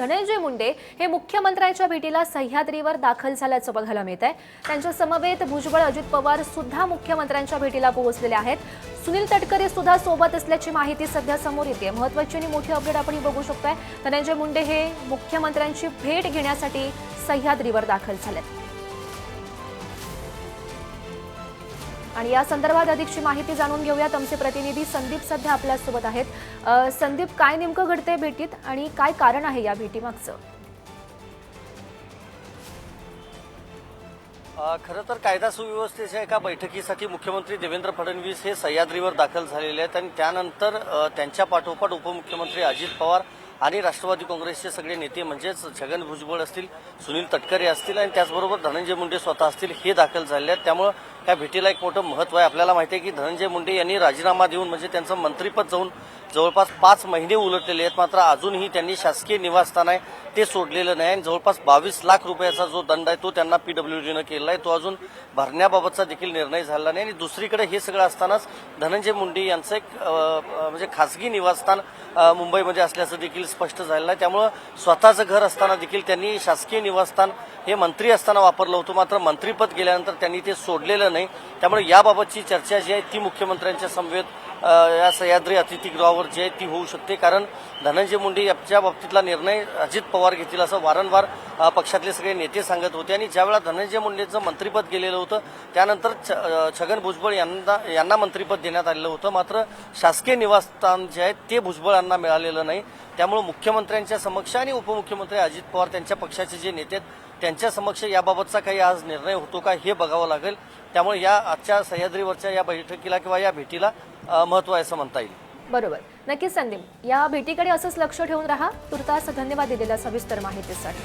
धनंजय मुंडे हे मुख्यमंत्र्यांच्या भेटीला सह्याद्रीवर दाखल झाल्याचं बघायला मिळत आहे त्यांच्या समवेत भुजबळ अजित पवार सुद्धा मुख्यमंत्र्यांच्या भेटीला पोहोचलेले आहेत. सुनील तटकरे सुद्धा सोबत असल्याची माहिती सध्या समोर येते. महत्वाची आणि मोठी अपडेट आपण बघू शकतोय. धनंजय मुंडे हे मुख्यमंत्र्यांची भेट घेण्यासाठी सह्याद्रीवर दाखल झालेत. आणि या संदर्भात अधिकची माहिती जाणून घेऊयात. आमचे प्रतिनिधी संदीप सध्या आपल्यासोबत आहेत. संदीप काय नेमकं घडतंय भेटीत आणि काय कारण आहे या भेटीमागचं? खरं तर कायदा सुव्यवस्थेच्या एका बैठकीसाठी मुख्यमंत्री देवेंद्र फडणवीस हे सह्याद्रीवर दाखल झालेले आहेत. आणि त्यानंतर त्यांच्या पाठोपाठ उपमुख्यमंत्री अजित पवार आणि राष्ट्रवादी काँग्रेसचे सगळे नेते म्हणजेच छगन भुजबळ असतील सुनील तटकरे असतील आणि त्याचबरोबर धनंजय मुंडे स्वतः असतील हे दाखल झालेले आहेत. त्यामुळं त्या भेटीला एक मोठं महत्त्व आहे. आपल्याला माहिती आहे की धनंजय मुंडे यांनी राजीनामा देऊन म्हणजे त्यांचं मंत्रीपद जाऊन जवळपास पाच महिने उलटलेले आहेत. मात्र अजूनही त्यांनी शासकीय निवासस्थान आहे ते सोडलेलं नाही. आणि जवळपास बावीस लाख रुपयाचा जो दंड आहे तो त्यांना पीडब्ल्यूडीनं केला आहे. तो अजून भरण्याबाबतचा देखील निर्णय झाला नाही. आणि दुसरीकडे हे सगळं असतानाच धनंजय मुंडे यांचं एक म्हणजे खासगी निवासस्थान मुंबईमध्ये असल्याचं देखील स्पष्ट झालेलं आहे. त्यामुळं स्वतःचं घर असताना देखील त्यांनी शासकीय निवासस्थान हे मंत्री असताना वापरलं होतं. मात्र मंत्रीपद गेल्यानंतर त्यांनी ते सोडलेलं नाही. त्यामुळे याबाबतची चर्चा जी आहे ती मुख्यमंत्र्यांच्या समवेत या सह्याद्री अतिथीगृहावर जी आहे ती होऊ शकते. कारण धनंजय मुंडे यांच्या बाबतीतला निर्णय अजित पवार घेतील असं वारंवार पक्षातले सगळे नेते सांगत होते. आणि ज्यावेळा धनंजय मुंडेचं मंत्रिपद गेलेलं होतं त्यानंतर छ- छगन भुजबळ यांना यांना मंत्रिपद देण्यात आलेलं होतं. मात्र शासकीय निवासस्थान जे आहे ते भुजबळांना मिळालेलं नाही. त्यामुळे मुख्यमंत्र्यांच्या समक्ष आणि उपमुख्यमंत्री अजित पवार त्यांच्या पक्षाचे जे नेते आहेत त्यांच्या समक्ष याबाबतचा काही आज निर्णय होतो का हे बघावं लागेल. त्यामुळे या आजच्या सह्याद्रीवरच्या या बैठकीला किंवा या भेटीला महत्त्व महत्त्व आहे असं म्हणता येईल. बरोबर. नक्कीच संदीप या भेटीकडे असंच लक्ष ठेवून राहा. तुर्तास धन्यवाद दिलेल्या सविस्तर माहितीसाठी.